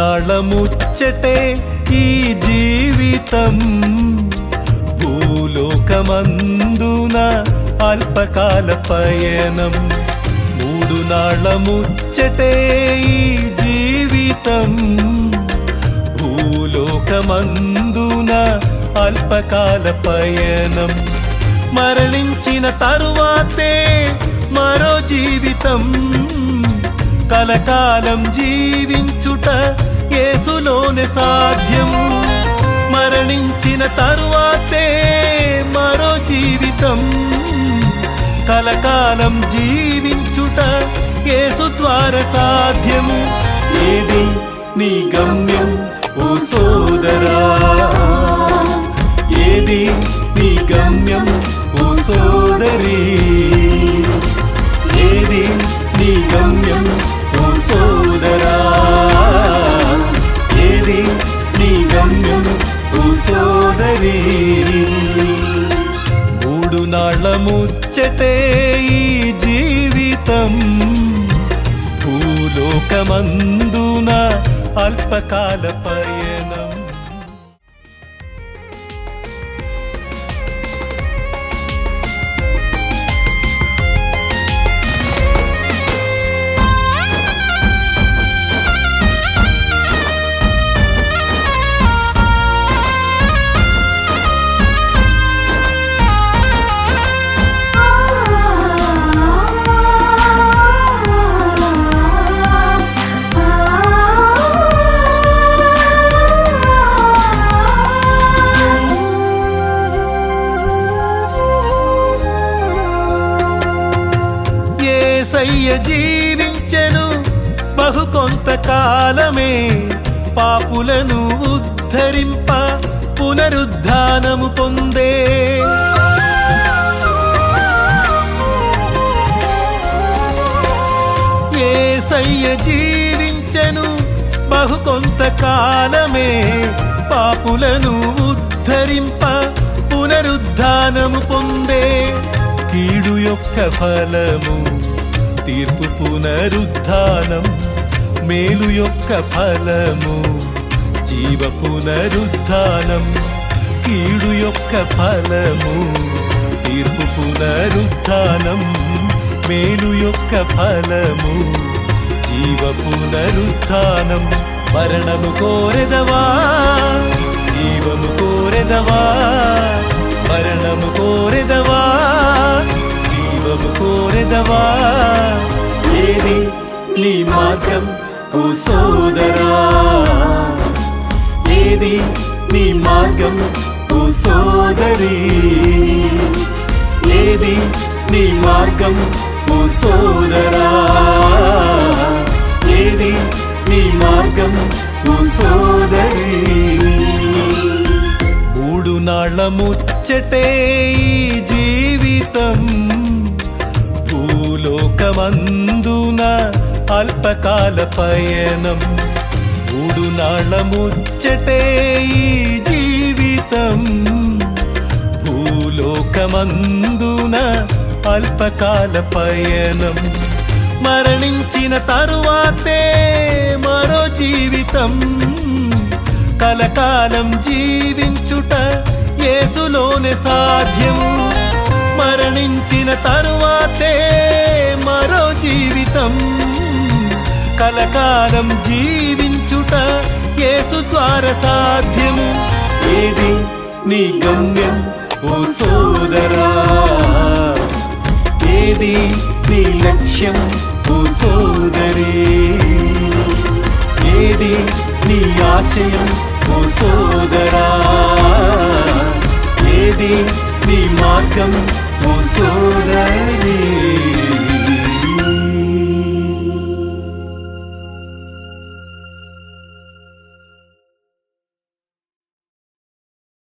ముచ్చటే ఈ జీవితం. భూలోకమందున అల్పకాల పయనం. మూడు నాళ్ళ ముచ్చటే ఈ జీవితం. భూలోకమందున అల్పకాల పయనం. మరణించిన తరువాతే మరో జీవితం. కలకాలం జీవించుట యేసులోనే సాధ్యం. మరణించిన తరువాతే మరో జీవితం. కలకాలం జీవించుట యేసు ద్వారా సాధ్యము ఏది నీ గమ్యం? మూడు ఈ జీవితం. భూలోకమందున అల్పకాల పయనం ఏసయ్య జీవించెను బహు కొంతకాలమే. పాపులను ఉద్ధరింప పునరుద్ధానము పొందే. ఏసయ్య జీవించెను బహు కొంతకాలమే. పాపులను ఉద్ధరింప పునరుద్ధానము పొందే. కీడు యొక్క ఫలము తీర్పు పునరుద్ధానం మేలు యొక్క ఫలము జీవ పునరుద్ధానం కీడు యొక్క ఫలము తీర్పు పునరుద్ధానం మేలు యొక్క ఫలము జీవ పునరుద్ధానం. మరణము కోరెదవా? జీవము కోరెదవా? మరణము కోరెదవా? జీవము కోరెదవా? నీ మార్గం ఓ సోదరా. ఏది నీ మార్గం ఓ సోదరి. ఏది నీ మార్గం ఓ సోదరా. ఏది నీ మార్గం ఓ సోదరి. మూడు నాళ్ళ ముచ్చటే జీవితం. భూలోకమందునా అల్పకాల పయనం. మూడు నాళ్ళ ముచ్చటే ఈ జీవితం. భూలోకమందున అల్పకాల పయనం. మరణించిన తరువాతే మరో జీవితం. కలకాలం జీవించుట యేసులోనే సాధ్యం. మరణించిన తరువాతే మరో జీవితం. కలకాలం జీవించుట యేసు ద్వారా సాధ్యము. ఏది నీ గమ్యం ఓ సోదరా? ఏది నీ లక్ష్యం ఓ సోదరే? ఏది నీ ఆశయం ఓ సోదరా? ఏది నీ మార్గం ఓ సోదరి?